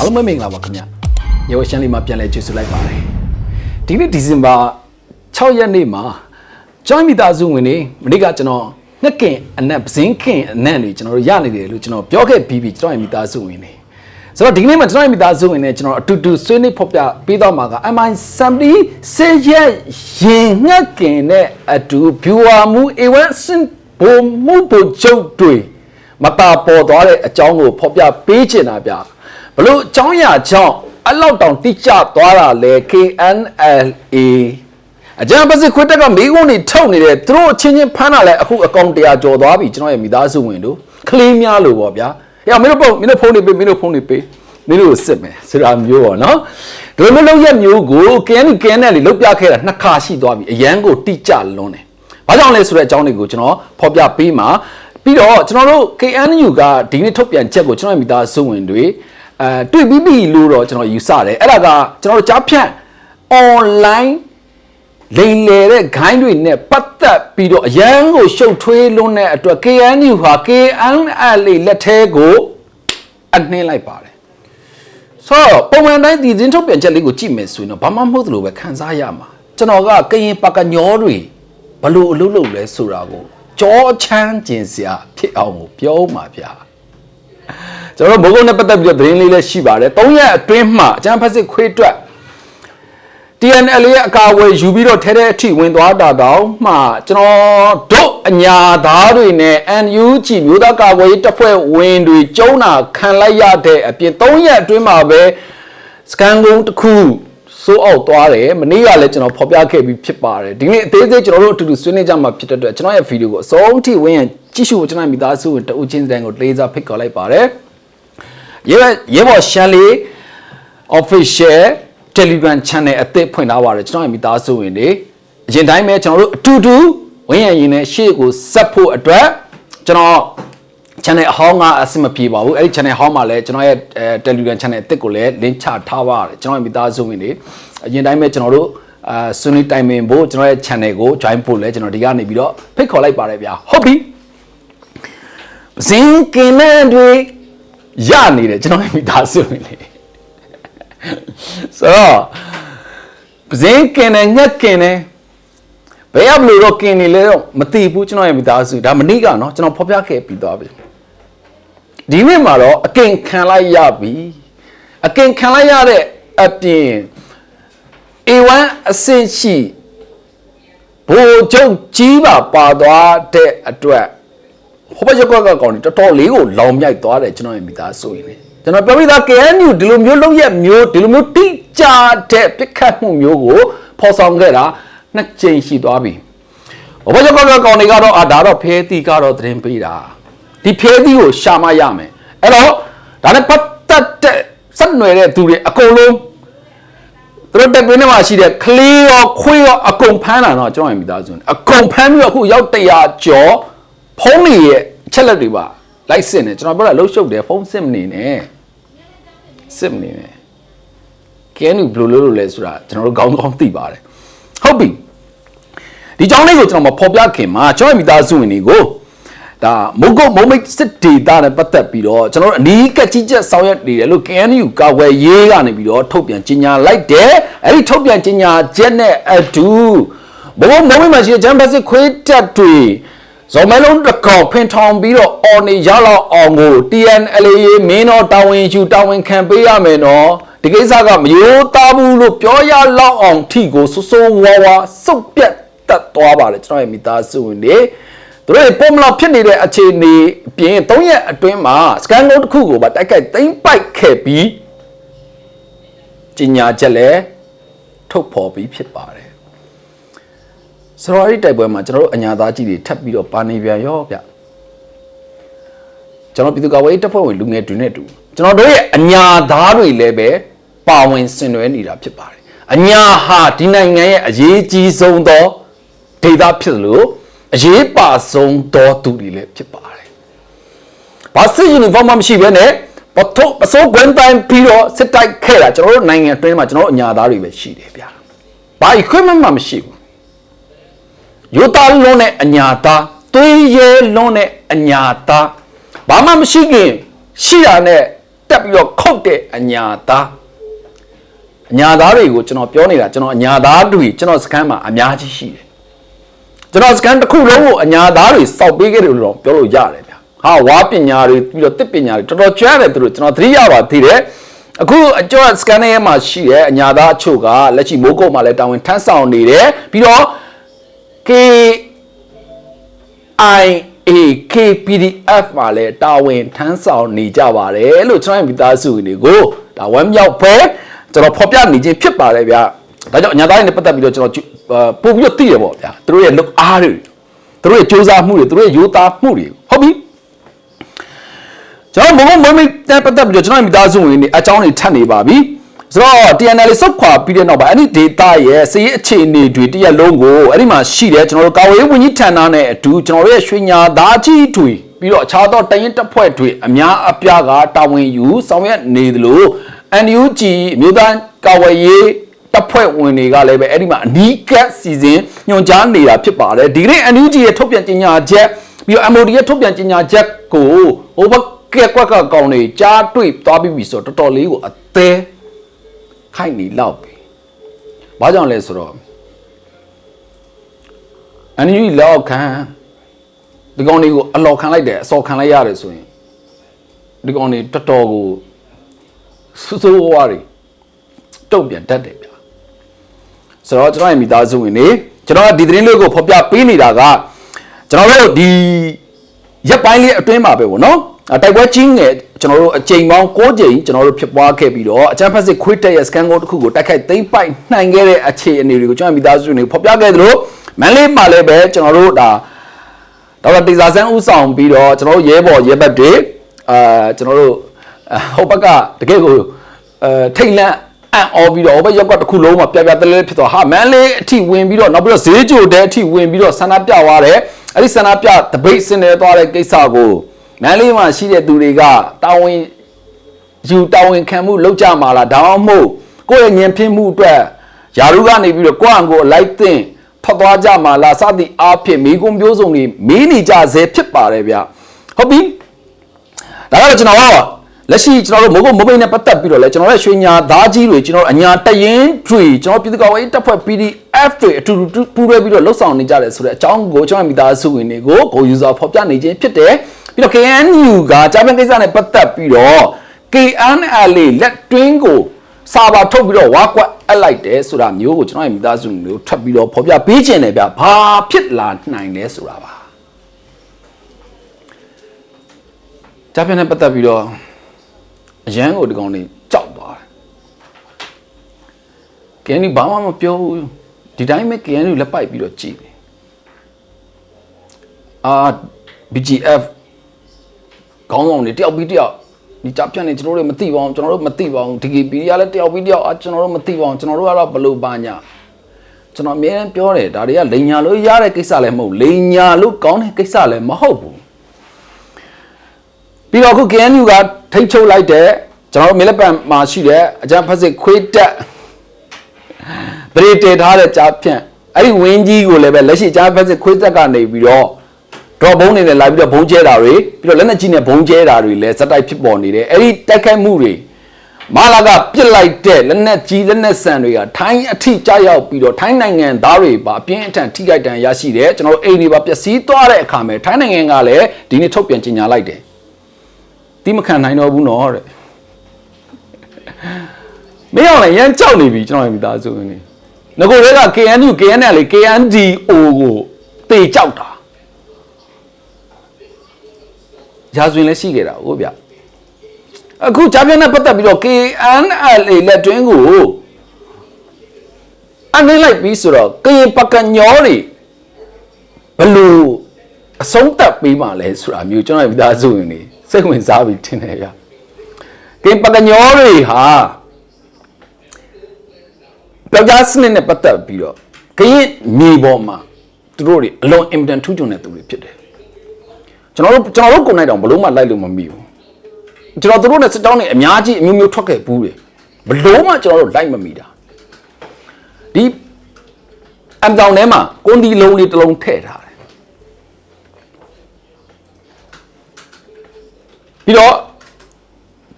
အားလုံးပဲမင်္ဂလာပါခင်ဗျရေဝရှန်လေးမှာပြန်လဲကျေးဇူးလိုက်ပါတယ်ဒီနေ့ဒီဇင်ဘာ6ရက်နေ့မှာကျောင်းမိသားစုဝင်တွေမနေ့ကကျွန်တော်ငှက်ကင်အနက်ပစင်းခင်အနက်တွေကျွန်တော်တို့ရနေတယ်လို့ကျွန်တော်ပြောခဲ့ပြီးပြီကျွန်တော်ရဲ့မိသားစုဝင်တွေဆိုတော့ဒီကနေ့မှာကျွန်တော်ရဲ့မိသားစုဝင်တွေကျွန်တော်အတူတူဆွေးနွေးဖော်ပြပေးတော့မှာက MI Assembly စေရက်ရင်ငှက်ကင်နဲ့အတူ viewer မူ A1 စင်ဘုံမှုဘုံချုပ်တွေမတာပေါ်သွားတဲ့အကြောင်းကိုဖော်ပြပေးချင်တာဗျဘ လို့အကြောင်းအရာကြောင့်အလောက်တောင်တိကျသွားတာလဲ KNLA အကြံပစစ်ခွတ်တက်ကမိကုန်းနေထုတ်နေတယ်သူတို့အချင်းချင်းဖမ်းတာလဲအခုအကောင့်100ကျော်သွားပြီကျွန်တော်ရဲ့မိသားစုဝင်တို့ကလေးများလို့ပေါ့ဗျာဟဲ့မင်းတို့ပုံမင်းတို့ဖုန်းနေပေးမင်းတို့ဖုန်းနေပေးမင်းတို့စစ်မယ်ဆိုတာမျိုးပေါ့နော်ဒီလိုမျိုးလောက်ရက်မျိုးကို KNU KNL လေလုတ်ပြခဲ့တာနှစ်ခါရှိသွားပြီအရန်ကိုတိကျလွန်းတယ်ဘာကြောင့်လဲဆိုတဲ့အကြောင်းတွေကိုကျွန်တော်ဖော်ပြပေးမှာပြီးတော့ကျွန်တော်တို့ KNU ကဒီနေ့ထုတ်ပြန်ချက်ကိုကျွန်တော်ရဲ့မိသားစုဝင်တွေ အဲတွေ့ပြီးပြီလို့တော့ကျွန်တော်ယူဆတယ်အဲ့ဒါကကျွန်တော်တို့ကြားဖြန့် online လိန်လေတဲ့ဂိုင်းတွေနဲ့ပတ်သက်ပြီးတော့အရန်ကိုရှုပ်ထွေးလွန်းတဲ့အတွက် KNU ဟာ KNL လက်ထဲကိုအနှင်းလိုက်ပါတယ်ဆိုတော့ပုံမှန်တိုင်းဒီသတင်းထုတ်ပြန်ချက်လေးကိုကြည့်မယ်ဆိုရင်တော့ဘာမှမဟုတ်သလိုပဲခံစားရမှာကျွန်တော်ကကရင်ပကညောတွေဘလို့အလုပ်လုပ်လဲဆိုတာကိုကြောချမ်းကျင်စရာဖြစ်အောင်ကိုပြောမှာဗျာ ကျွန်တော်တို့မိုးကုတ်နဲ့ပတ်သက်ပြီးတော့သတင်းလေးလည်းရှိပါတယ်၃ရက်အတွင်းမှာအကျန်းဖက်စစ်ခွေးတွက် TNL ရဲ့အကာအကွယ်ယူပြီးတော့ထဲထဲအထိဝင်သွားတာတော့မှကျွန်တော်တို့အညာသားတွေနဲ့ NUG မျိုးသားကာကွယ်ရေးတပ်ဖွဲ့ဝင်တွေကျုံးတာခံလိုက်ရတဲ့အပြင်၃ရက်အတွင်းမှာပဲစကန်ကုန်းတစ်ခု စိုးအောက်သွားတယ်မနေ့ကလည်းကျွန်တော်ဖော်ပြခဲ့ပြီးဖြစ်ပါတယ်ဒီနေ့အသေးစိတ်ကျွန်တော်တို့အတူတူဆွေးနွေးကြမှာဖြစ်တဲ့အတွက်ကျွန်တော်ရဲ့ဗီဒီယိုကိုအဆုံးထိဝင်ရင်ကြည့်ရှုဖို့ကျွန်တော်မိသားစုဝင်တအုပ်ချင်းစတိုင်းကိုလေးစားဖိတ်ခေါ်လိုက်ပါတယ်ရဲရဲဘော်ရှန်လီ official Telegram channel အသစ်ဖွင့်ထားပါတယ်ကျွန်တော်ရဲ့မိသားစုဝင်တွေအရင်တိုင်းပဲကျွန်တော်တို့အတူတူဝင်းရရင်နဲ့ရှေ့ကိုဆက်ဖို့အတွက်ကျွန်တော် channel အဟောင်းကအဆင်မပြေပါဘူးအဲ့ဒီ channel ဟောင်းမှာလည်းကျွန်တော်ရဲ့အဲ Telegram channel အသစ်ကိုလည်း link ချထားပါတယ်ကျွန်တော်ရဲ့မိသားစုဝင်တွေအရင်တိုင်းပဲကျွန်တော်တို့အာဆွေးနွေးတိုင်ပင်ဖို့ကျွန်တော်ရဲ့ channel ကို join ဖို့လည်းကျွန်တော်ဒီကနေပြီးတော့ဖိတ်ခေါ်လိုက်ပါတယ်ဗျာဟုတ်ပြီဇင်ကင်းနဲ့တွေရနေတယ်ကျွန်တော်ရဲ့မိသားစုဝင်တွေဆိုတော့ပဇင်းကင်တယ်ညက်ကင်တယ်ဘယ်ရဘလို့တော့ကင်နေလဲတော့မသိဘူးကျွန်တော်ရဲ့မိသားစုဒါမနေ့ကနော်ကျွန်တော်ဖော်ပြခဲ့ပြီးသွားပြီ ဒီနေ့မှာတော့အကင်ခံလိုက်ရပြီအကင်ခံလိုက်ရတဲ့အပြင် A1 အဆင့်ရှိဘိုလ်ချုပ်ကြီးပါပါသွားတဲ့အတွက်ဟိုဘက်ရက်ကွက်ကကောင်တွေတော်တော်လေးကိုလောင်မြိုက်သွားတယ်ကျွန်တော်ရဲ့မိသားစုရင်းလေကျွန်တော်ပြောပြီးသား KNU ဒီလိုမျိုးလုပ်ရက်မျိုးဒီလိုမျိုးတိကျတဲ့ပြစ်ခတ်မှုမျိုးကိုဖော်ဆောင်ခဲ့တာနှစ်ကြိမ်ရှိသွားပြီဟိုဘက်ရက်ကွက်ကကောင်တွေကတော့အာဒါတော့ဖဲတီကတော့သတင်းပေးတာ ဒီဖဲတီကိုရှာမရမယ်အဲ့တော့ဒါနဲ့ပတ်သက်တဲ့စက်နွယ်တဲ့သူတွေအကုန်လုံးသူတို့တက်တွင်းထဲမှာရှိတဲ့ကလေးရောခွေးရောအကုန်ဖမ်းတာတော့ကျွန်တော်ရဲ့မိသားစုအကုန်ဖမ်းပြီးတော့အခုရောက်100ကျော်ဖုန်းတွေရဲ့အချက်လက်တွေပါလိုက်စစ်နေကျွန်တော်ပြောတာလှုပ်ရှုပ်တယ်ဖုန်းစစ်မနေနဲ့စစ်မနေနဲ့ကဲနူဘယ်လိုလုပ်လို့လဲဆိုတာကျွန်တော်တို့ကောင်းကောင်းသိပါတယ်ဟုတ်ပြီဒီကြောင်းလေးကိုကျွန်တော်မဖော်ပြခင်မှာကျွန်တော်မိသားစုဝင်တွေကို ဒါမုတ်ကုတ်မုံမိတ်စစ်ဒေတာနဲ့ပတ်သက်ပြီးတော့ကျွန်တော်တို့အနီးကပ်ကြီးချက်ဆောင်ရွက်နေတယ်လို့ KNU ကာဝယ်ရေးကနေပြီးတော့ထုတ်ပြန်ကြေညာလိုက်တယ်အဲ့ဒီထုတ်ပြန်ကြေညာချက်နဲ့အတူဘုံမုံမိတ်မှာရှိတဲ့ဂျမ်ဘတ်စစ်ခွေးတက်တွေဇော်မဲလုံးတစ်ကောင်ဖင်ထောင်ပြီးတော့အော်နေရလောက်အောင်ကို TNLA မင်းတော်တာဝန်ယူတာဝန်ခံပေးရမယ်နော်ဒီကိစ္စကမယိုးသားဘူးလို့ပြောရလောက်အောင်ထိကိုစိုးစိုးဝါဝါစုပ်ပြတ်တက်သွားပါတယ်ကျွန်တော်ရဲ့မိသားစုဝင်တွေ သူတို့ပုံမလောက်ဖြစ်နေတဲ့အခြေအနေပြင်၃ရက်အတွင်းမှာစကန်ကုန်းတစ်ခုကိုပါတိုက်ခိုက်သိမ်းပိုက်ခဲ့ပြီးကြီးညာချက်လည်းထုတ်ဖော်ပြီးဖြစ်ပါတယ်ဆိုတော့အဲ့ဒီတိုက်ပွဲမှာကျွန်တော်တို့အညာသားကြီးတွေထပ်ပြီးတော့ပါနေပြန်ရောဗျကျွန်တော်ပြည်သူ့ကာကွယ်ရေးတပ်ဖွဲ့ဝင်လူငယ်တွေနဲ့တူကျွန်တော်တို့ရဲ့အညာသားတွေလည်းပဲပါဝင်ဆင်နွှဲနေတာဖြစ်ပါတယ်အညာဟာဒီနိုင်ငံရဲ့အရေးကြီးဆုံးသောဒေသဖြစ်လို့ အရေးပါဆုံးသောသူတွေလည်းဖြစ်ပါတယ်ဘာစစ်ယူနီဖောင်းမှမရှိဘဲနဲ့ပထုတ်ပစိုးကွန်တိုင်းပြီးတော့စစ်တိုက်ခဲ့တာကျွန်တော်တို့နိုင်ငံအတွင်းမှာကျွန်တော်တို့အညာသားတွေပဲရှိတယ်ဗျာဘာ equipment မှမရှိဘူးရိုးသားလွန်းတဲ့အညာသားသွေးရဲလွန်းတဲ့အညာသားဘာမှမရှိခင်ရှိတာနဲ့တက်ပြီးတော့ခုတ်တဲ့အညာသားအညာသားတွေကိုကျွန်တော်ပြောနေတာကျွန်တော်အညာသားတွေကျွန်တော်စကမ်းမှာအများကြီးရှိတယ် ကျွန်တော်စကန်တစ်ခုလုံးကိုအညာသားတွေစောက်ပေးခဲ့တယ်လို့တော့ပြောလို့ရတယ်ဗျဟာဝါပညာတွေပြီးတော့တစ်ပညာတွေတော်တော်ကျွမ်းတယ်သူတို့ကျွန်တော်သတိရပါသေးတယ်အခုအကျော်စကန်ရဲ့မှာရှိတဲ့အညာသားအချို့ကလက်ရှိမိုးကုတ်မှာလည်းတာဝန်ထမ်းဆောင်နေတယ်ပြီးတော့ K I A K PDF မှာလည်းတာဝန်ထမ်းဆောင်နေကြပါတယ်လို့ကျွန်တော်မိသားစုတွေကိုဒါဝမ်းမြောက်ပဲကျွန်တော်ဖော်ပြနေခြင်းဖြစ်ပါတယ်ဗျာဒါကြောင့်အညာသားတွေနဲ့ပတ်သက်ပြီးတော့ကျွန်တော် ပို့ပြီးတော့သိရပေါ့ဗျာသူတို့ရဲ့လုပ်အားတွေသူတို့ရဲ့စူးစမ်းမှုတွေသူတို့ရဲ့ရိုးသားမှုတွေဟုတ်ပြီကျွန်တော်မမမမိတဲ့ပတ်သက်ပြီးတော့ကျွန်တော်မိသားစုဝင်တွေအကြောင်းတွေထပ်နေပါပြီဆိုတော့ TNL စုတ်ခွာပြီးတဲ့နောက်ပိုင်းအဲ့ဒီ data ရဲ့စည်အခြေအနေတွေတရက်လုံးကိုအဲ့ဒီမှာရှိတယ်ကျွန်တော်တို့ကာဝေးဝန်ကြီးဌာနနဲ့အတူကျွန်တော်တို့ရဲ့ရွှေညာသားကြီးတွေပြီးတော့အခြားသောတရင်တပ်ဖွဲ့တွေအများအပြားကတာဝန်ယူဆောင်ရွက်နေသလို NUG မြို့သားကာဝေးရေး တပ်ဖွဲ့ဝင်တွေကလည်းပဲအဲ့ဒီမှာအနီးကပ်စီစဉ်ညွှန်ကြားနေတာဖြစ်ပါတယ်ဒီကနေ့ NUG ရဲ့ထုတ်ပြန်ကြေညာချက်ပြီးတော့ MOD ရဲ့ထုတ်ပြန်ကြေညာချက်ကိုဟိုဘကက်ကွက်ကကောင်တွေကြားတွေ့သွားပြီးပြီဆိုတော့တော်တော်လေးကိုအသေးခိုက်နေလောက်ပြီ။ဘာကြောင့်လဲဆိုတော့အန်ယူလောက်ခံဒီကောင်တွေကိုအလော်ခံလိုက်တယ်အစော်ခံလိုက်ရတယ်ဆိုရင်ဒီကောင်တွေတော်တော်ကိုစူးစူးဝါးတွေတုံ့ပြန်တတ်တယ်ဗျာ။ ဆိုတော့ကျွန်တော်ရဲ့မိသားစုဝင်တွေကျွန်တော်ကဒီသတင်းလေးကိုဖော်ပြပေးနေတာကကျွန်တော်တို့ဒီရက်ပိုင်းလေးအတွင်းမှာပဲဗောနော်တိုက်ပွဲကြီးငယ်ကျွန်တော်တို့အကြိမ်ပေါင်း6ကြိမ်ကျွန်တော်တို့ဖြစ်ပွားခဲ့ပြီးတော့အချမ်းဖက်စစ်ခွေးတက်ရဲ့စကန်ကိုတစ်ခုကိုတိုက်ခိုက်သိမ်းပိုက်နိုင်ခဲ့တဲ့အခြေအနေတွေကိုကျွန်တော်မိသားစုတွေဖော်ပြခဲ့သလိုမန်လေးမှာလည်းပဲကျွန်တော်တို့ဒါဒေါက်တာတေဇာဆန်းဦးဆောင်ပြီးတော့ကျွန်တော်တို့ရဲဘော်ရဲဘက်တွေအာကျွန်တော်တို့ဟိုဘက်ကတကယ်ကိုအဲထိတ်လန့် အံ့ဩပြီးတော့ဟိုဘက်ရောက်ကတစ်ခုလုံးမှာပြပြတလဲဖြစ်သွားဟာမန်လေးအထိဝင်ပြီးတော့နောက်ပြီးတော့ဈေးကြိုတဲ့အထိဝင်ပြီးတော့ဆန္ဒပြသွားတယ်အဲ့ဒီဆန္ဒပြတပိတ်ဆင်နေသွားတဲ့ကိစ္စကိုမန်လေးမှာရှိတဲ့သူတွေကတာဝန်ယူတာဝန်ခံမှုလုပ်ကြမှာလားဒါမှမဟုတ်ကိုယ့်ရဲ့ဉာဏ်ဖြစ်မှုအတွက်ယာရုကနေပြီးတော့ကိုယ့်အံကိုအလိုက်သိင့်ထွက်သွားကြမှာလားစသည်အားဖြင့်မိကုံမျိုးစုံတွေမေးနေကြဆဲဖြစ်ပါတယ်ဗျဟုတ်ပြီဒါကတော့ကျွန်တော်က လက်ရှိကျွန်တော်တို့မိုးကုတ်မိုးပိတ်နဲ့ပတ်သက်ပြီးတော့လဲကျွန်တော်ရဲ့ရွှေညာသားကြီးတွေကျွန်တော်အညာတရင်တွေကျွန်တော်ပြည်သူ့ကောင်ရေးတပ်ဖွဲ့ PDF တွေအတူတူပူးတွဲပြီးတော့လှုပ်ဆောင်နေကြတယ်ဆိုတဲ့အကြောင်းကိုကျွန်တော်မိသားစုဝင်တွေကိုကိုယူဆဖော်ပြနေခြင်းဖြစ်တယ်ပြီးတော့ KNU ကကြားပြန်ကိစ္စနဲ့ပတ်သက်ပြီးတော့ KNL လက်တွင်းကိုစာပါထုတ်ပြီးတော့ဝါကွက်အပ်လိုက်တယ်ဆိုတာမျိုးကိုကျွန်တော်ရဲ့မိသားစုမျိုးထပ်ပြီးတော့ဖော်ပြပေးခြင်းတယ်ဗျဘာဖြစ်လာနိုင်လဲဆိုတာပါကြားပြန်နဲ့ပတ်သက်ပြီးတော့ အရန်ကိုဒီကောင်လေးကြောက်သွားတယ်။ KNU ဘာမှမပြောဘူးဒီတိုင်းပဲ KNU လက်ပိုက်ပြီးတော့ကြည်တယ်။အာ BGF ခေါင်းဆောင်တွေတယောက်ပြီးတယောက်ဒီကြပြတ်နေကျွန်တော်တို့မသိပါဘူးကျွန်တော်တို့မသိပါဘူး DKP ကလည်းတယောက်ပြီးတယောက်အကျွန်တော်တို့မသိပါဘူးကျွန်တော်တို့ကတော့ဘလို့ပါညာကျွန်တော်အမြဲတမ်းပြောတယ်ဒါတွေကလိန်ညာလို့ရတဲ့ကိစ္စလည်းမဟုတ်လိန်ညာလို့ကောင်းတဲ့ကိစ္စလည်းမဟုတ်ဘူး ပြီးတော့အခု KNU ကထိတ်ချုပ်လိုက်တဲ့ကျွန်တော်တို့မေလပန်မှာရှိတဲ့အကြံဖက်စစ်ခွေးတက်ပရိတေထားတဲ့ကြားဖြန့်အဲ့ဒီဝင်းကြီးကိုလည်းပဲလက်ရှိကြားဖက်စစ်ခွေးတက်ကနေပြီးတော့တော့ဘုံနေနဲ့လာပြီးတော့ဘုံကျဲတာတွေပြီးတော့လက်နက်ကြီးနဲ့ဘုံကျဲတာတွေလည်းစက်တိုက်ဖြစ်ပေါ်နေတယ်အဲ့ဒီတိုက်ခိုက်မှုတွေမာလာကပြစ်လိုက်တဲ့လက်နက်ကြီးလက်နက်ဆန်တွေကထိုင်းအထိကြားရောက်ပြီးတော့ထိုင်းနိုင်ငံသားတွေပါအပြင်းအထန်ထိခိုက်ဒဏ်ရရှိတယ်ကျွန်တော်တို့အိမ်တွေပါပျက်စီးသွားတဲ့အခါမှာထိုင်းနိုင်ငံကလည်းဒီနေ့ထုတ်ပြန်ကြေညာလိုက်တယ် တိမခံနိုင်တော့ဘူးနော်တဲ့မင်းအောင်လည်းရမ်းကြောက်နေပြီကျွန်တော်ရဲ့မိသားစုဝင်နေငကိုတွေက KNU KNL လေ KNDO ကိုတေကြောက်တာရာဇဝင်လည်းရှိခဲ့တာဟုတ်ဗျအခုဂျာပြန်နဲ့ပတ်သက်ပြီးတော့ KNL လက်တွင်းကိုအနေလိုက်ပြီးဆိုတော့ကရင်ပကညောတွေဘလို့အဆုံးသက်ပေးမှလဲဆိုတာမျိုးကျွန်တော်ရဲ့မိသားစုဝင်နေ စိတ်ဝင်စားပြီးထင်တယ်ဗျကင်ပကညောတွေဟာပြောက်ကြားစနစ်နဲ့ပတ်သက်ပြီးတော့ကရင်မြေပေါ်မှာသူတို့တွေအလွန်အင်တန်ထူးချွန်တဲ့သူတွေဖြစ်တယ်ကျွန်တော်တို့ကျွန်တော်တို့ကိုယ်နိုင်တောင်ဘလို့မှလိုက်လို့မမီဘူးကျွန်တော်တို့နဲ့စစ်တောင်းတွေအများကြီးအမျိုးမျိုးထွက်ခဲ့ဘူးတယ်ဘလို့မှကျွန်တော်တို့လိုက်မမီတာဒီအမ်တောင်ထဲမှာကွန်ဒီလုံးလေးတစ်လုံးထည့်ထားတယ် ပြီးတော့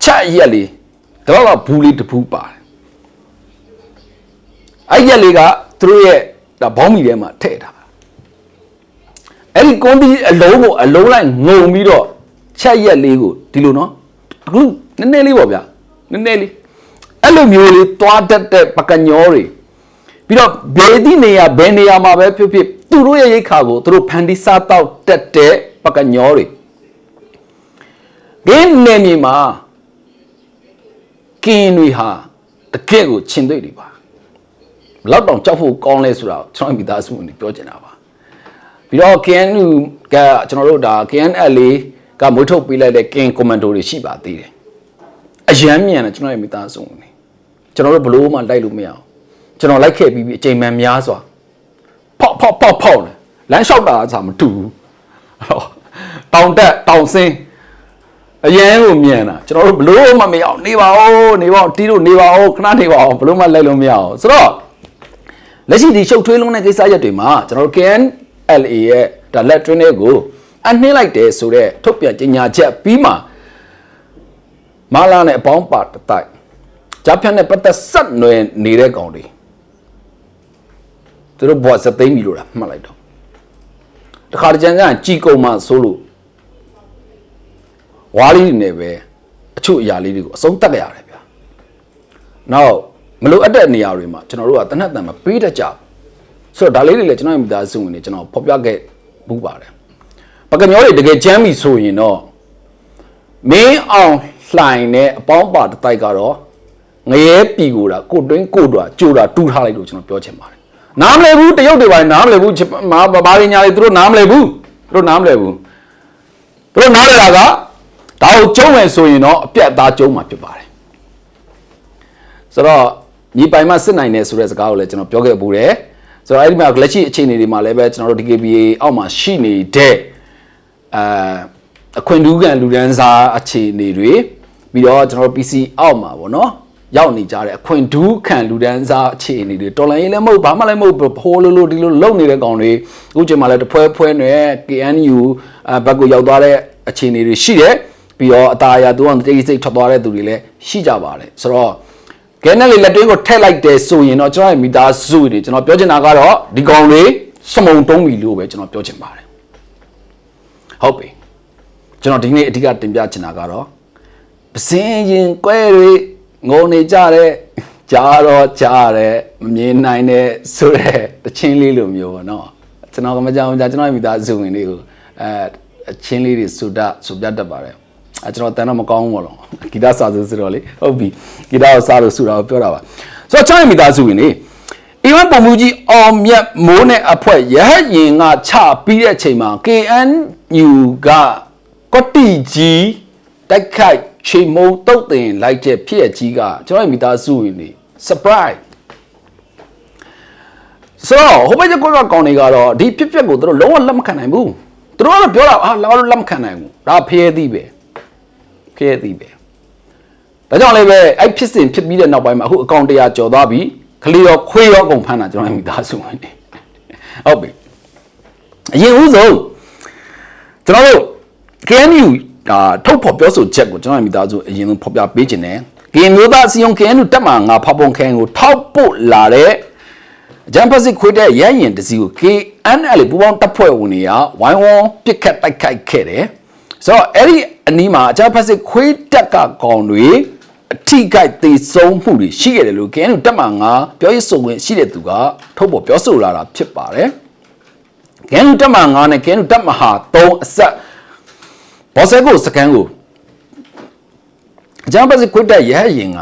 ချက်ရက်လေးတော့ကဘူးလေးတစ်ဖူးပါတယ်အဲ့ရက်လေးကသူတို့ရဲ့ဒါဘောင်းမီထဲမှာထည့်ထားတာအဲ့ဒီကွန်ဒီအလုံးကိုအလုံးလိုက်ငုံပြီးတော့ချက်ရက်လေးကိုဒီလိုနော်အခုနည်းနည်းလေးပေါ့ဗျာနည်းနည်းလေးအဲ့လိုမျိုးလေးသွားတတ်တဲ့ပကညောတွေပြီးတော့ဘယ်ဒီနေရာဘယ်နေရာမှာပဲဖြစ်ဖြစ်သူတို့ရဲ့ရိတ်ခါကိုသူတို့ဖန်တီးစားတော့တက်တဲ့ပကညောတွေ ဒီနေမြေမှာကင်းတွေဟာတကယ့်ကိုချင်တွေ့တွေပါဘလောက်တောင်ကြောက်ဖို့ကောင်းလဲဆိုတာကိုကျွန်တော်မိသားစုဝင်တွေပြောချင်တာပါပြီးတော့ KNU ကကျွန်တော်တို့ဒါ KNL ကမွေးထုတ်ပေးလိုက်တဲ့ King Commando တွေရှိပါသေးတယ်အရန်မြန်တယ်ကျွန်တော်ရဲ့မိသားစုဝင်တွေကျွန်တော်တို့ဘလို့မှလိုက်လို့မရအောင်ကျွန်တော်လိုက်ခဲ့ပြီးပြီအချိန်မှန်များစွာဖောက်ဖောက်ဖောက်ဖောက်တယ်လမ်းလျှောက်တာအစားမတူဘူးဟောတောင်တက်တောင်ဆင်း အရန်ကိုမြန်တာကျွန်တော်တို့ဘလို့မှမရအောင်နေပါဦးနေပါဦးတီးတို့နေပါဦးခဏနေပါဦးဘလို့မှလိုက်လို့မရအောင်ဆိုတော့လက်ရှိဒီရှုပ်ထွေးလုံးတဲ့ကိစ္စရက်တွေမှာကျွန်တော်တို့ KNLA ရဲ့ဒါလက်တွင်းတွေကိုအနှင်းလိုက်တယ်ဆိုတော့ထုတ်ပြန်ကြေညာချက်ပြီးမှမလာနဲ့အပေါင်းပါတတိုက်ဂျပန်နဲ့ပတ်သက်ဆက်နွယ်နေတဲ့ကောင်တွေသူတို့ဘွားစသိမ့်ပြီလို့လားမှတ်လိုက်တော့တခါတကြံကကြည်ကုံမှဆိုလို့ ဝါးလေးတွေနဲ့ပဲအချို့အရာလေးတွေကိုအဆုံးတက်ကြရတယ်ဗျာ။နောက်မလိုအပ်တဲ့နေရာတွေမှာကျွန်တော်တို့ကတနက်တန်မပေးတတ်ကြဘူးဆိုတော့ဒါလေးတွေလည်းကျွန်တော်ရဲ့မိသားစုဝင်တွေကျွန်တော်ဖော်ပြခဲ့ဘူးပါတယ်။ပကမျောတွေတကယ်ကြမ်းပြီဆိုရင်တော့မင်းအောင်လှိုင်နဲ့အပေါင်းပါတစ်တိုက်ကတော့ငရဲပြီကိုတာကိုတွင်းကိုတွာကြိုတာတူးထားလိုက်လို့ကျွန်တော်ပြောချင်ပါတယ်။နားမလဲဘူးတရုတ်တွေပါနားမလဲဘူးမာဘာရင်းညာတွေသူတို့နားမလဲဘူးသူတို့နားမလဲဘူးသူတို့နားလည်တာက ဒါကိုကျုံးမယ်ဆိုရင်တော့အပြတ်အသားကျုံးမှာဖြစ်ပါတယ်ဆိုတော့ညီပိုင်မစစ်နိုင်တယ်ဆိုတဲ့စကားကိုလည်းကျွန်တော်ပြောခဲ့ပူတယ်ဆိုတော့အဲ့ဒီမှာလက်ရှိအခြေအနေတွေမှာလည်းပဲကျွန်တော်တို့ DKBA အောက်မှာရှိနေတဲ့အာအခွင့်အူးကန်လူဒန်းစားအခြေအနေတွေပြီးတော့ကျွန်တော်တို့ PC အောက်မှာဗောနော်ရောက်နေကြတဲ့အခွင့်ဒူးခံလူဒန်းစားအခြေအနေတွေတော်လိုင်းရေးလည်းမဟုတ်ဘာမှလည်းမဟုတ်ဖိုးလို့လို့ဒီလိုလုံနေတဲ့ကောင်တွေအခုချိန်မှာလည်းတဖွဲဖွဲနဲ့ KNU အဘက်ကိုရောက်သွားတဲ့အခြေအနေတွေရှိတယ် ပြီးတော့အသားအရာသူကတိတ်စိတ်ထွက်သွားတဲ့သူတွေလည်းရှိကြပါတယ်ဆိုတော့ကဲနဲ့လေလက်တွင်းကိုထည့်လိုက်တယ်ဆိုရင်တော့ကျွန်တော်ရဲ့မိသားစုတွေကျွန်တော်ပြောချင်တာကတော့ဒီကောင်တွေစမုံတုံးပြီလို့ပဲကျွန်တော်ပြောချင်ပါတယ်ဟုတ်ပြီကျွန်တော်ဒီနေ့အဓိကတင်ပြချင်တာကတော့ပစင်းရင်ကွဲတွေငုံနေကြတဲ့ကြားတော့ကြားတယ်မမြင်နိုင်တဲ့ဆိုတဲ့တချင်းလေးလိုမျိုးပေါ့နော်ကျွန်တော်ကမကြောင်ကြကျွန်တော်ရဲ့မိသားစုဝင်လေးကိုအဲအချင်းလေးတွေစူတစူပြတ်တတ်ပါတယ် အဲကျွန်တော်တန်တော့မကောင်းဘူးပေါ့လို့ဂီတစာဆိုဆိုတော့လေဟုတ်ပြီဂီတကိုစားလို့စူတာကိုပြောတာပါဆိုတော့ကျွန်တော်ရဲ့မိသားစုဝင်လေးအီဝမ်ပုံမူကြီးအောင်မြတ်မိုးနဲ့အဖွဲရဟတ်ရင်ကချပြီးတဲ့အချိန်မှာ KNU ကကော့တီကြီးတိုက်ခိုက်ချိန်မုံတုတ်တင်လိုက်တဲ့ဖြစ်ရကြီးကကျွန်တော်ရဲ့မိသားစုဝင်နေ surprise ဆိုတော့ဟိုဘက်ကကွက်ကကောင်တွေကတော့ဒီဖြစ်ပျက်ကိုသူတို့လုံးဝလက်မခံနိုင်ဘူးသူတို့ကတော့ပြောတာအာလာလို့လက်မခံနိုင်ဘူးဒါဖျဲသီးပဲ ဖျဲသီးပဲဒါကြောင့်လည်းပဲအဲ့ဖြစ်စဉ်ဖြစ်ပြီးတဲ့နောက်ပိုင်းမှာအခုအကောင့်တရားကျော်သွားပြီခလီရောခွေးရောအကုန်ဖမ်းတာကျွန်တော်ရဲ့မိသားစုဝင်နေဟုတ်ပြီအရင်ဦးဆုံးကျွန်တော်တို့ KNU ဒါထုတ်ဖော်ပြောဆိုချက်ကိုကျွန်တော်ရဲ့မိသားစုအရင်ဆုံးဖော်ပြပေးခြင်းနဲ့ကင်မျိုးသားစီယုံ KNU တက်မှာငါဖောက်ပုံခန်းကိုထောက်ပို့လာတဲ့ဂျမ်ပစစ်ခွေးတဲ့ရရင်တစီကို KNL ပူပေါင်းတပ်ဖွဲ့ဝင်တွေကဝိုင်းဝန်းပစ်ခတ်တိုက်ခိုက်ခဲ့တယ်ဆိုတော့အဲ့ဒီ အနီးမှာဂျမ်ပစစ်ခွေးတက်ကကောင်တွေအထိကိုက်သေးဆုံးမှုတွေရှိခဲ့တယ်လို့ KNU တက်မှာငါပြောရေးဆိုဝင်ရှိတဲ့သူကထုတ်ဖော်ပြောဆိုလာတာဖြစ်ပါတယ် KNU တက်မှာငါနဲ့ KNU တက်မှာဟာ3အဆက်ဘောဆဲကိုစကန်ကိုအကြမ်းဖက်စစ်ခွတ်တဲ့ရဟရင်က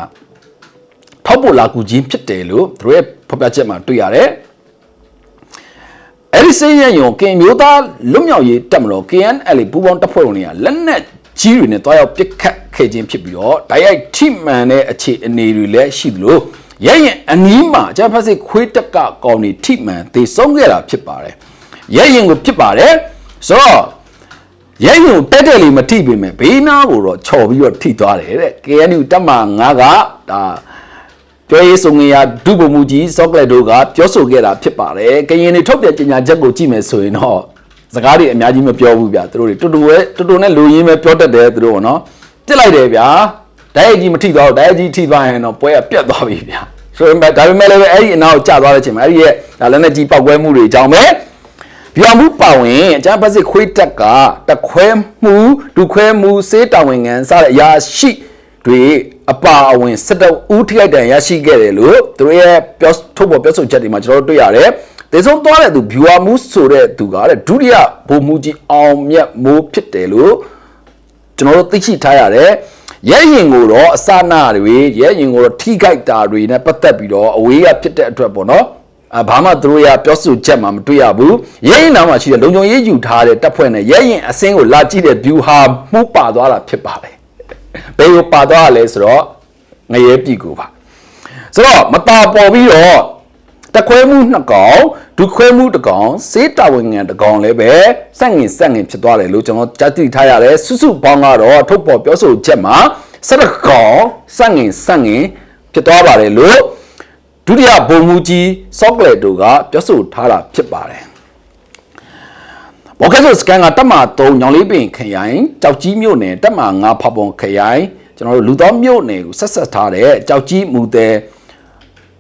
ထောက်ပို့လာကူချင်းဖြစ်တယ်လို့သူတို့ရဲ့ဖော်ပြချက်မှာတွေ့ရတယ်။အဲဒီစေးရယုံကင်မျိုးသားလွတ်မြောက်ရေးတပ်မတော် KNL ပူးပေါင်းတပ်ဖွဲ့ဝင်တွေကလက်နက် ကြီးတွေနဲ့တွားရောက်ပစ်ခတ်ခဲ့ခြင်းဖြစ်ပြီးတော့တိုက်ရိုက်ထိမှန်တဲ့အခြေအနေတွေလည်းရှိသလိုရရင်အနီးမှာအကြမ်းဖက်စစ်ခွေးတက်ကကောင်းနေထိမှန်သေဆုံးခဲ့တာဖြစ်ပါတယ်။ရရင်ကိုဖြစ်ပါတယ်ဆိုတော့ရဲရင်ကိုတက်တက်လေးမထိပေမဲ့ဘေးနာကိုတော့ချော်ပြီးတော့ထိသွားတယ်တဲ့ KNU တက်မ9ကဒါပြောရေးဆိုငင်ရဒုဗမှုကြီးစောကလက်တို့ကပြောဆိုခဲ့တာဖြစ်ပါတယ်ကရင်တွေထုတ်ပြန်ကြေညာချက်ကိုကြည့်မယ်ဆိုရင်တော့ စကားတွေအများကြီးမပြောဘူးဗျာသူတို့တွေတူတူပဲတူတူနဲ့လူရင်းပဲပြောတတ်တယ်သူတို့ကနော်တစ်လိုက်တယ်ဗျာဓာတ်ရိုက်ကြီးမထိသွားဘူးဓာတ်ရိုက်ကြီးထိသွားရင်တော့ပွဲကပြတ်သွားပြီဗျာဆိုရင်ဒါပေမဲ့လည်းအဲ့ဒီအနောက်ကျသွားတဲ့အချိန်မှာအဲ့ဒီရဲ့ဒါလည်းနဲ့ကြီးပောက်ကွဲမှုတွေအကြောင်းပဲပြောင်မှုပါဝင်အကျန်းပတ်စစ်ခွေးတက်ကတခွဲမှုဒုခွဲမှုစေးတာဝန်ငံစတဲ့အရာရှိတွေအပါအဝင်စစ်တပ်ဦးထိလိုက်တန်ရရှိခဲ့တယ်လို့သူတို့ရဲ့ပြောထုတ်ပေါ်ပြောဆိုချက်တွေမှာကျွန်တော်တို့တွေ့ရတယ်။ ဒေဆုံးသွားတဲ့သူဘျူဟာမှုဆိုတဲ့သူကတဲ့ဒုတိယဗိုလ်မှူးကြီးအောင်မြတ်မိုးဖြစ်တယ်လို့ကျွန်တော်တို့သိရှိထားရတယ်။ရဲရင်ကိုတော့အစနာတွေရဲရင်ကိုတော့ထိခိုက်တာတွေနဲ့ပတ်သက်ပြီးတော့အဝေးကဖြစ်တဲ့အတွက်ပေါ့နော်။အဘာမှသူတို့ရပြောဆိုချက်မှမတွေ့ရဘူး။ရဲရင်နာမှာရှိတဲ့လုံခြုံရေးယူထားတဲ့တပ်ဖွဲ့နဲ့ရဲရင်အစင်းကိုလာကြည့်တဲ့ဘျူဟာမှုပါသွားတာဖြစ်ပါတယ်။ဘယ်ကိုပါသွားရလဲဆိုတော့ငရဲပြီကိုပါဆိုတော့မတာပေါ်ပြီးတော့ တခွဲမှုနှစ်ကောင်ဒုခွဲမှုတစ်ကောင်စေးတာဝန်ငံတစ်ကောင်လည်းပဲစက်ငင်စက်ငင်ဖြစ်သွားတယ်လို့ကျွန်တော်ကြားသိထားရတယ်စုစုပေါင်းကတော့ထုတ်ပေါ်ပြောဆိုချက်မှာစက်တစ်ကောင်စက်ငင်စက်ငင်ဖြစ်သွားပါတယ်လို့ဒုတိယဘုံမူကြီးဆော့ကလက်တို့ကပြောဆိုထားတာဖြစ်ပါတယ်ဘော်ကက်ဆိုစကန်ကတက်မ3ညောင်လေးပင်ခရိုင်ကြောက်ကြီးမြို့နယ်တက်မ5ဖပွန်ခရိုင်ကျွန်တော်တို့လူတော်မြို့နယ်ကိုဆက်ဆက်ထားတဲ့ကြောက်ကြီးမူတဲ့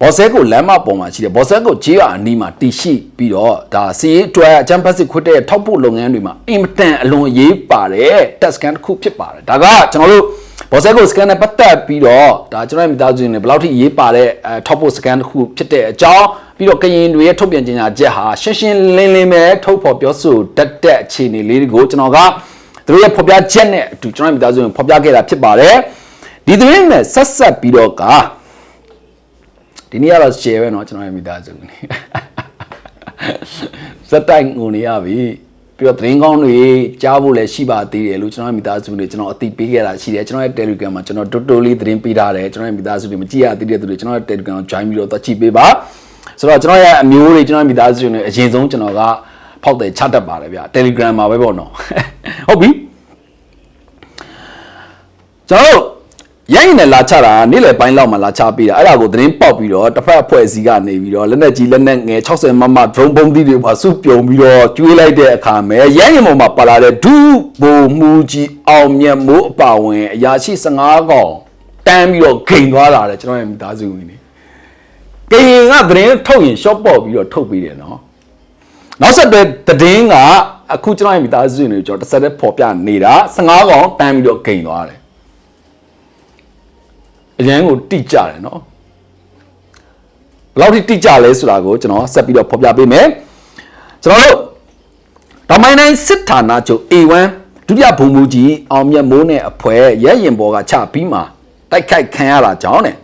ဘော်ဆဲကိုလမ်းမပေါ်မှာရှိတယ်ဘော်ဆဲကိုဂျေးရအနီးမှာတည်ရှိပြီးတော့ဒါစီးအတွက်အချမ်းပတ်စစ်ခွတ်တဲ့ထောက်ပို့လုပ်ငန်းတွေမှာအင်မတန်အလွန်ရေးပါတယ်တက်စကန်တစ်ခုဖြစ်ပါတယ်ဒါကကျွန်တော်တို့ဘော်ဆဲကိုစကန်နဲ့ပတ်သက်ပြီးတော့ဒါကျွန်တော်ရဲ့မိသားစုတွေဘယ်လောက်ထိရေးပါတဲ့အဲထောက်ပို့စကန်တစ်ခုဖြစ်တဲ့အကြောင်းပြီးတော့ကရင်တွေရဲ့ထုတ်ပြန်ကြေညာချက်ဟာရှင်းရှင်းလင်းလင်းပဲထုတ်ဖော်ပြောဆိုတတ်တဲ့အခြေအနေလေးတွေကိုကျွန်တော်ကသူတို့ရဲ့ဖော်ပြချက်နဲ့အတူကျွန်တော်ရဲ့မိသားစုတွေဖော်ပြခဲ့တာဖြစ်ပါတယ်ဒီသတင်းနဲ့ဆက်ဆက်ပြီးတော့က ဒီနေ့ကတော့ share ပဲเนาะကျွန်တော်ရဲ့မိသားစုနေစက်တိုင်ငုံနေရပြီပြီးတော့သတင်းကောင်းတွေကြားဖို့လည်းရှိပါသေးတယ်လို့ကျွန်တော်ရဲ့မိသားစုတွေကျွန်တော်အသိပေးခဲ့တာရှိတယ်ကျွန်တော်ရဲ့ Telegram မှာကျွန်တော်တိုးတိုးလေးသတင်းပေးထားတယ်ကျွန်တော်ရဲ့မိသားစုတွေမကြည့်ရသေးတဲ့သူတွေကျွန်တော်ရဲ့ Telegram ကို join ပြီးတော့သွားကြည့်ပေးပါဆိုတော့ကျွန်တော်ရဲ့အမျိုးတွေကျွန်တော်ရဲ့မိသားစုတွေအရင်ဆုံးကျွန်တော်ကဖောက်တယ်ချတတ်ပါတယ်ဗျ Telegram မှာပဲပေါ့နော်ဟုတ်ပြီကျွန်တော်တို့ ရိုင်းနဲ့လာချတာနေ့လယ်ပိုင်းလောက်မှလာချပေးတာအဲ့ဒါကိုသတင်းပေါက်ပြီးတော့တစ်ဖက်အဖွဲ့အစည်းကနေပြီးတော့လက်နက်ကြီးလက်နက်ငယ်60မမ drone ပုံးသီးတွေပါစုပြုံပြီးတော့ကျွေးလိုက်တဲ့အခါမှာရိုင်းရင်ပေါ်မှာပါလာတဲ့ဒုဘိုလ်မှုကြီးအောင်မြတ်မိုးအပါဝင်အရာရှိ15កောင်တန်းပြီးတော့ဂိန်သွားတာတဲ့ကျွန်တော်ရဲ့မိသားစုဝင်တွေကရင်ကသတင်းထုတ်ရင် short ပေါက်ပြီးတော့ထုတ်ပြီးတယ်နော်နောက်ဆက်တွဲသတင်းကအခုကျွန်တော်ရဲ့မိသားစုဝင်တွေကျွန်တော်တစ်ဆက်တည်းပေါ်ပြနေတာ15កောင်တန်းပြီးတော့ဂိန်သွားတယ် အရန်ကိုတိကျတယ်နော်ဘယ်လောက်ထိတိကျလဲဆိုတာကိုကျွန်တော်ဆက်ပြီးတော့ဖော်ပြပေးမယ်ကျွန်တော်တို့ဗမိုင်းတိုင်းစစ်ဌာနချုပ် A1 ဒုတိယဘုံမူကြီးအောင်မြတ်မိုးနဲ့အဖွဲရဲရင်ဘော်ကချပြီးမှတိုက်ခိုက်ခံရတာကြောင့်တဲ့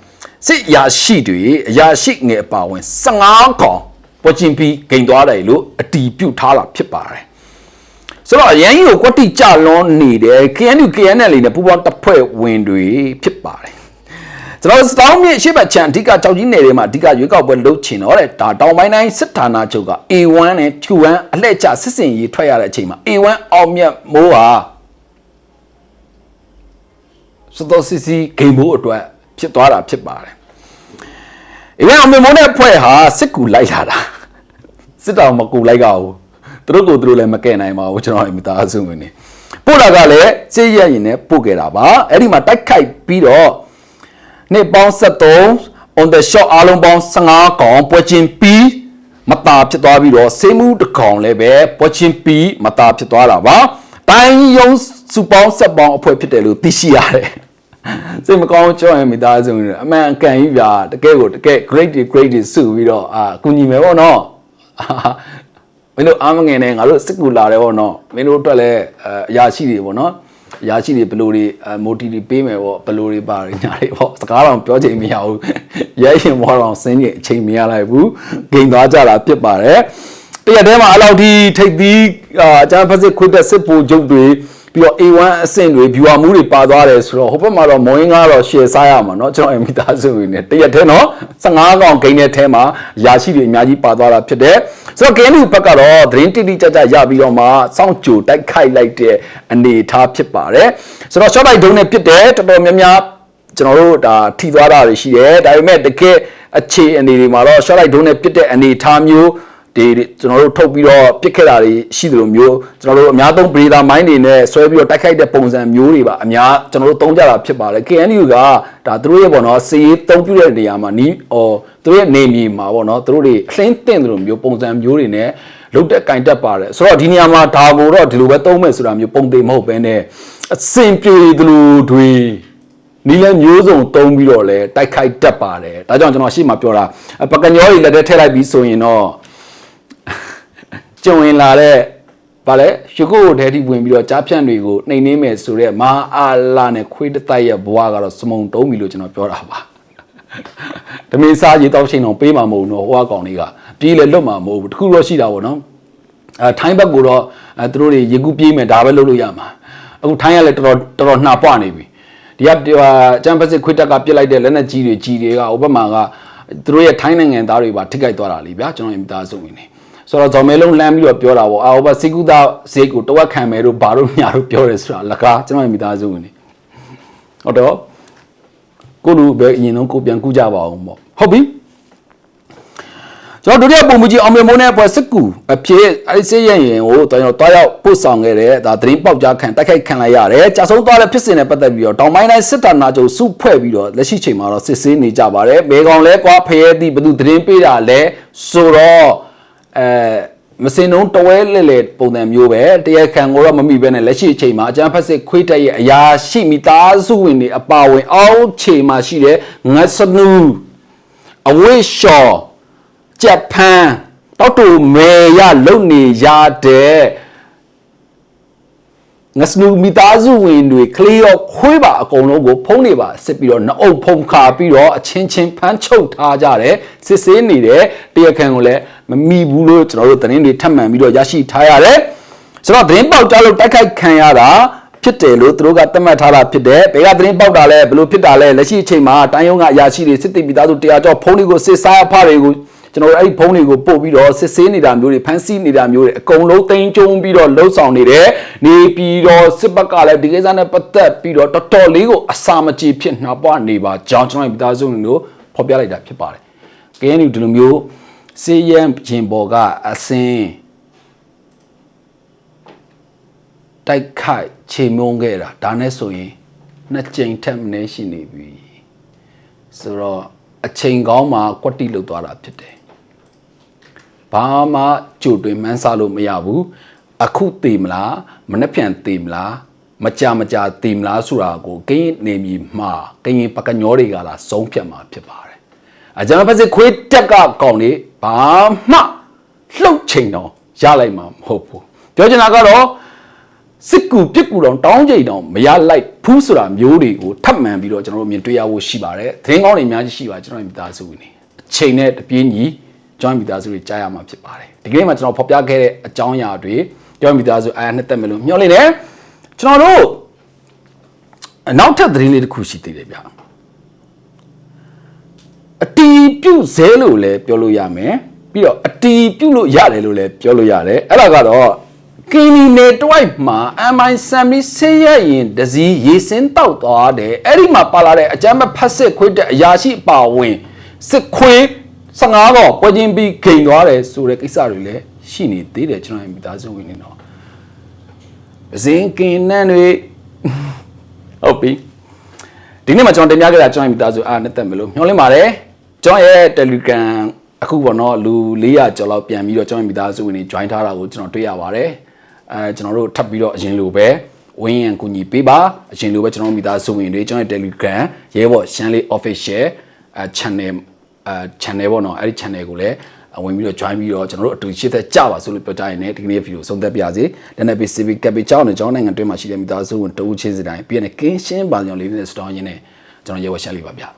စစ်ရာရှိတွေအရာရှိငယ်အပါဝင်15ကောင်ပွချင်းပြီးဂိမ်သွားတယ်လို့အတီးပြုတ်ထားတာဖြစ်ပါတယ်ဆိုတော့အရန်ကြီးကိုကွက်တိကြလွန်နေတယ် KNU KNL နဲ့ပူးပေါင်းတပ်ဖွဲ့ဝင်တွေဖြစ်ပါတယ် ကျွန်တော်စတောင်းမြင့်ရှေ့ဘက်ချန်အဓိကကြောက်ကြီးနယ်တွေမှာအဓိကရွေးကောက်ပွဲလုပ်ချင်တော့တဲ့ဒါတောင်ပိုင်းတိုင်းစစ်ဌာနချုပ်က A1 နဲ့ Q1 အလှည့်ကျစစ်စင်ရေးထွက်ရတဲ့အချိန်မှာ A1 အောင်မြတ်မိုးဟာစတော်စီစီဂိမ်းမိုးအတွက်ဖြစ်သွားတာဖြစ်ပါတယ်။ A1 အောင်မြတ်မိုးနဲ့ဖွဲ့ဟာစစ်ကူလိုက်လာတာစစ်တောင်မကူလိုက်ကဘူးသူတို့ကိုသူတို့လည်းမကဲနိုင်ပါဘူးကျွန်တော်မိသားစုဝင်နေပို့လာကလည်းစေးရရင်နဲ့ပို့ခဲ့တာပါအဲ့ဒီမှာတိုက်ခိုက်ပြီးတော့ နှစ်ပေါင်း73 on the shot အားလုံးပေါင်း15កောင်ပွဲချင်းပြီးမတာဖြစ်သွားပြီးတော့ဆေးမှုတစ်ကောင်လည်းပဲပွဲချင်းပြီးမတာဖြစ်သွားတာပါတိုင်းယုံစုပေါင်းဆက်ပေါင်းအဖွဲ့ဖြစ်တယ်လို့သိရှိရတယ်စိတ်မကောင်းကြောက်ရင်မိသားစုတွေအမှန်အကန်ကြီးဗျာတကယ်ကိုတကယ် great great စုပြီးတော့အာကုညီမယ်ပေါ့နော်မင်းတို့အားမငယ်နဲ့ငါတို့စစ်ကူလာတယ်ပေါ့နော်မင်းတို့အတွက်လည်းအရာရှိတွေပေါ့နော် အရာရှိတွေဘယ်လိုတွေမိုတီတွေပေးမယ်ပေါ့ဘယ်လိုတွေပါညာတွေပေါ့စကားတော့ပြောချင်မရဘူးရဲရင်ဘောတော့ဆင်းကြီးအချိန်မရလိုက်ဘူးဂိမ်သွားကြတာဖြစ်ပါတယ်တရက်တည်းမှာအလောက်ဒီထိပ်သီးအာကျန်းဖက်စစ်ခွတ်တဲ့စစ်ပူဂျုပ်တွေ ပြီးတော့ A1 အဆင့်တွေ viewer မှုတွေပါသွားတယ်ဆိုတော့ဟိုဘက်မှာတော့မော်ရင်ကတော့ share စားရမှာเนาะကျွန်တော်အမိသားစုတွေနဲ့တရက်တည်းเนาะ15កောင်ဂိမ်းတဲ့ထဲမှာရာရှိတွေအများကြီးပါသွားတာဖြစ်တယ်ဆိုတော့ KNU ဘက်ကတော့သတင်းတိတိကျကျရပြီးတော့မှစောင့်ကြိုတိုက်ခိုက်လိုက်တဲ့အနေအထားဖြစ်ပါတယ်ဆိုတော့ short light ဒုံးနဲ့ဖြစ်တယ်တော်တော်များများကျွန်တော်တို့ဒါထိသွားတာတွေရှိတယ်ဒါပေမဲ့တကယ်အခြေအနေတွေမှာတော့ short light ဒုံးနဲ့ပြစ်တဲ့အနေအထားမျိုး ဒီကျွန်တော်တို့ထုတ်ပြီးတော့ပြစ်ခဲ့တာတွေရှိတယ်လို့မျိုးကျွန်တော်တို့အများသုံး breather mind တွေနဲ့ဆွဲပြီးတော့တိုက်ခိုက်တဲ့ပုံစံမျိုးတွေပါအများကျွန်တော်တို့သုံးကြတာဖြစ်ပါတယ် KNU ကဒါသူတို့ရဲ့ပေါ့နော်စီရေးသုံးပြတဲ့နေရာမှာနီးဟောသူတို့ရဲ့နေမြေမှာပေါ့နော်သူတို့တွေအလှင်းတင်တယ်လို့မျိုးပုံစံမျိုးတွေနဲ့လုတ်တဲ့ကင်တက်ပါတယ်ဆိုတော့ဒီနေရာမှာဒါကိုတော့ဒီလိုပဲသုံးမယ်ဆိုတာမျိုးပုံသေးမဟုတ်ဘဲနဲ့အစင်ပြေတယ်လို့တွေနီလန်းမျိုးစုံတုံးပြီးတော့လဲတိုက်ခိုက်တတ်ပါတယ်ဒါကြောင့်ကျွန်တော်ရှေ့မှာပြောတာပကညောကြီးလက်ထဲထည့်လိုက်ပြီးဆိုရင်တော့ ကျုံဝင်လာတဲ့ဗာလဲရှုကုတ်ထဲထိဝင်ပြီးတော့ကြားဖြန့်တွေကိုနှိမ်နှင်းမယ်ဆိုတော့မဟာအာလာနဲ့ခွေးတတိုက်ရဲ့ဘဝကတော့စမုံတုံးပြီလို့ကျွန်တော်ပြောတာပါဓမင်းစားရေတောက်ချိန်တော့ပေးမှာမဟုတ်ဘူးနော်ဟိုကကောင်လေးကပြေးလဲလွတ်မှာမဟုတ်ဘူးတခုတော့ရှိတာပေါ့နော်အဲထိုင်းဘက်ကိုတော့အဲသူတို့တွေရေကူးပြေးမယ်ဒါပဲလုပ်လို့ရမှာအခုထိုင်းကလည်းတော်တော်တော်တော်နှာပွနေပြီဒီကကျန်ပစစ်ခွေးတက်ကပြစ်လိုက်တဲ့လက်နက်ကြီးတွေကြီးတွေကဥပမာကသူတို့ရဲ့ထိုင်းနိုင်ငံသားတွေပါထိခိုက်သွားတာလीဗျာကျွန်တော်ရဲ့မိသားစုဝင်နေ ဆိုတော့ဇော်မဲလုံးလမ်းပြီးတော့ပြောတာပေါ့အာဟိုဘစီကူတာဈေးကိုတဝက်ခံမယ်တို့ဘာတို့ညာတို့ပြောတယ်ဆိုတာလကားကျွန်တော်ရဲ့မိသားစုဝင်နေဟုတ်တော့ကိုလူပဲအရင်ဆုံးကိုပြန်ကူကြပါအောင်ပေါ့ဟုတ်ပြီကျွန်တော်ဒုတိယပုံမူကြီးအောင်မြင်မိုးနဲ့အဖွဲ့စစ်ကူအဖြစ်အဲဒီစစ်ရရင်ကိုတော်တော်တွားရောက်ပို့ဆောင်ခဲ့တဲ့ဒါသတင်းပေါက်ကြားခံတိုက်ခိုက်ခံလိုက်ရတယ်ကြာဆုံးသွားတဲ့ဖြစ်စဉ်နဲ့ပတ်သက်ပြီးတော့တောင်ပိုင်းတိုင်းစစ်တပ်နာချုပ်စုဖွဲ့ပြီးတော့လက်ရှိချိန်မှာတော့စစ်ဆေးနေကြပါတယ်ဘဲကောင်လဲကွာဖရဲသည့်ဘသူသတင်းပေးတာလဲဆိုတော့ အဲမစင်တုံးတဝဲလဲလဲပုံစံမျိုးပဲတရားခံကိုတော့မမိဘဲနဲ့လက်ရှိအချိန်မှာအကြမ်းဖက်စစ်ခွေးတက်ရဲ့အရာရှိမိသားစုဝင်တွေအပါဝင်အောက်ခြေမှာရှိတဲ့ငတ်စနူအဝိရှော်ကြက်ဖန်တောက်တူမေရလုံနေရတဲ့ ငစနူမိသားစုဝင်တွေခလီရောခွေးပါအကုန်လုံးကိုဖုံးနေပါစစ်ပြီးတော့နှအုပ်ဖုံခါပြီးတော့အချင်းချင်းဖမ်းချုပ်ထားကြတယ်စစ်ဆေးနေတဲ့တရားခံကိုလည်းမမိဘူးလို့ကျွန်တော်တို့သတင်းတွေထပ်မံပြီးတော့ရရှိထားရတယ်ဆိုတော့သတင်းပေါက်ကြားလို့တိုက်ခိုက်ခံရတာဖြစ်တယ်လို့သူတို့ကသတ်မှတ်ထားတာဖြစ်တယ်။ဘယ်ကသတင်းပေါက်တာလဲဘယ်လိုဖြစ်တာလဲလက်ရှိအချိန်မှာတိုင်းရုံးကအရာရှိတွေစစ်တီပြည်သားစုတရားကျော်ဖုန်းတွေကိုစစ်စားအဖတွေကို ကျွန်တော်တို့အဲ့ဒီဖုန်းတွေကိုပို့ပြီးတော့စစ်ဆေးနေတာမျိုးတွေဖမ်းဆီးနေတာမျိုးတွေအကုန်လုံးသိမ်းကျုံပြီးတော့လှုပ်ဆောင်နေတယ်။နေပြီးတော့စစ်ဘက်ကလည်းဒီကိစ္စနဲ့ပတ်သက်ပြီးတော့တော်တော်လေးကိုအစာမကြေဖြစ်နှာပွားနေပါကြောင်းကျွန်တော်ပြည်သားစုတွေကိုဖော်ပြလိုက်တာဖြစ်ပါတယ်။ KNU ဒီလိုမျိုးစေးရန်ရင်ပေါ်ကအစင်းတိုက်ခိုက်ချိန်မုံခဲ့တာဒါနဲ့ဆိုရင်နှစ်ကြိမ်ထက်မနည်းရှိနေပြီဆိုတော့အချိန်ကောင်းမှာကွက်တိလောက်သွားတာဖြစ်တယ် ဘာမှကြိုတွင်မှန်းဆလို့မရဘူးအခုတည်မလားမနှက်ပြန်တည်မလားမကြမကြတည်မလားဆိုတာကိုကင်းနေမီမှာကရင်ပကညောတွေကလာဆုံးဖြတ်မှာဖြစ်ပါတယ်အကြမ်းဖက်စစ်ခွေးတက်ကကောင်နေဘာမှလှုပ်ချိန်တော့ရလိုက်မှာမဟုတ်ဘူးပြောချင်တာကတော့စစ်ကူပြစ်ကူတော့တောင်းကြိမ်တော့မရလိုက်ဘူးဆိုတာမျိုးတွေကိုထပ်မံပြီးတော့ကျွန်တော်တို့မြင်တွေ့ရဖို့ရှိပါတယ်သတင်းကောင်းတွေအများကြီးရှိပါကျွန်တော်မိသားစုဝင်နေအချိန်နဲ့တပြေးညီကျွ န်တော်မိသားစုတွေကြားရမှာဖြစ်ပါတယ်ဒီကနေ့မှာကျွန်တော်ဖော်ပြခဲ့တဲ့အကြောင်းအရာတွေကျွန်တော်မိသားစုအားနှစ်သက်မယ်လို့မျှော်လင့်တယ်ကျွန်တော်တို့နောက်ထပ်သတင်းလေးတစ်ခုရှိသေးတယ်ဗျအတီးပြုတ်ဇဲလို့လည်းပြောလို့ရမယ်ပြီးတော့အတီးပြုတ်လို့ရတယ်လို့လည်းပြောလို့ရတယ်အဲ့ဒါကတော့ကင်းနီနယ်တွိုက်မှာအမိုင်ဆမ်မီဆေးရရင်ဒစီရေစင်းတောက်သွားတယ်အဲ့ဒီမှာပါလာတဲ့အကြမ်းမဖတ်စစ်ခွေးတဲ့အရာရှိအပါဝင်စစ်ခွေး 15កောပွဲချင်းပြီးဂိမ်သွားတယ်ဆိုတဲ့ကိစ္စတွေလည်းရှိနေသေးတယ်ကျွန်တော်ရဲ့မိသားစုဝင်နေတော့ပစင်ကင်းနန်းတွေဟုတ်ပြီဒီနေ့မှာကျွန်တော်တင်ပြခဲ့တာကျွန်တော်ရဲ့မိသားစုအားနဲ့တက်မယ်လို့မျှော်လင့်ပါတယ်ကျွန်တော်ရဲ့ Telegram အခုပေါ့နော်လူ400ကျော်လောက်ပြန်ပြီးတော့ကျွန်တော်မိသားစုဝင်တွေ join ထားတာကိုကျွန်တော်တွေ့ရပါတယ်အဲကျွန်တော်တို့ထပ်ပြီးတော့အရင်လိုပဲဝင်းရန်ကူညီပေးပါအရင်လိုပဲကျွန်တော်မိသားစုဝင်တွေကျွန်တော် Telegram ရဲဘော်ရှမ်းလေး official အဲ channel အဲ channel ပေါ့နော်အဲ့ဒီ channel ကိုလည်းဝင်ပြီးတော့ join ပြီးတော့ကျွန်တော်တို့အတူရှိသက်ကြပါဆိုလို့ပြောကြရင်လည်းဒီကနေ့ဗီဒီယိုဆုံးသက်ပါစေ။လက်နက်ပေး civic cap ကြောင်းနဲ့ကျောင်းနိုင်ငံတွင်းမှာရှိတဲ့မိသားစုဝင်တဦးချင်းစီတိုင်းပြည်နဲ့ကင်းရှင်းပါကြောင်းလေးနဲ့စတောင်းရင်းနဲ့ကျွန်တော်ရဲဝရှက်လေးပါဗျာ။